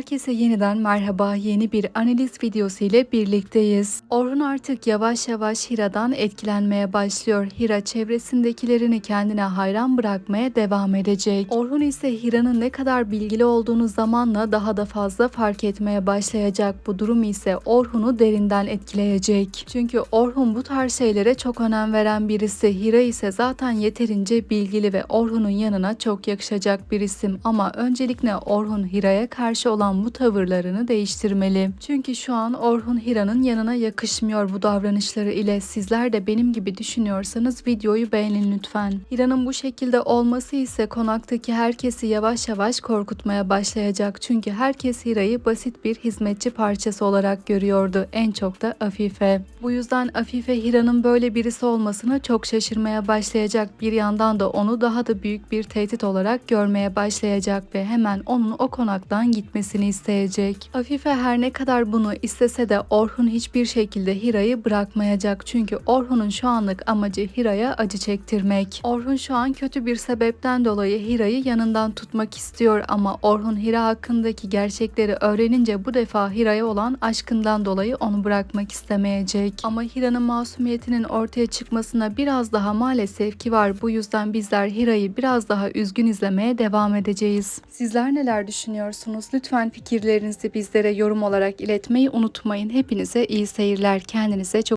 Herkese yeniden merhaba. Yeni bir analiz videosu ile birlikteyiz. Orhun artık yavaş yavaş Hira'dan etkilenmeye başlıyor. Hira çevresindekilerini kendine hayran bırakmaya devam edecek. Orhun ise Hira'nın ne kadar bilgili olduğunu zamanla daha da fazla fark etmeye başlayacak. Bu durum ise Orhun'u derinden etkileyecek. Çünkü Orhun bu tarz şeylere çok önem veren birisi. Hira ise zaten yeterince bilgili ve Orhun'un yanına çok yakışacak bir isim. Ama öncelikle Orhun Hira'ya karşı olan bu tavırlarını değiştirmeli. Çünkü şu an Orhun Hira'nın yanına yakışmıyor bu davranışları ile. Sizler de benim gibi düşünüyorsanız videoyu beğenin lütfen. Hira'nın bu şekilde olması ise konaktaki herkesi yavaş yavaş korkutmaya başlayacak. Çünkü herkes Hira'yı basit bir hizmetçi parçası olarak görüyordu. En çok da Afife. Bu yüzden Afife Hira'nın böyle birisi olmasına çok şaşırmaya başlayacak. Bir yandan da onu daha da büyük bir tehdit olarak görmeye başlayacak ve hemen onun o konaktan gitmesini isteyecek. Afife her ne kadar bunu istese de Orhun hiçbir şekilde Hira'yı bırakmayacak. Çünkü Orhun'un şu anlık amacı Hira'ya acı çektirmek. Orhun şu an kötü bir sebepten dolayı Hira'yı yanından tutmak istiyor ama Orhun Hira hakkındaki gerçekleri öğrenince bu defa Hira'ya olan aşkından dolayı onu bırakmak istemeyecek. Ama Hira'nın masumiyetinin ortaya çıkmasına biraz daha maalesef ki var. Bu yüzden bizler Hira'yı biraz daha üzgün izlemeye devam edeceğiz. Sizler neler düşünüyorsunuz? Lütfen fikirlerinizi bizlere yorum olarak iletmeyi unutmayın. Hepinize iyi seyirler. Kendinize çok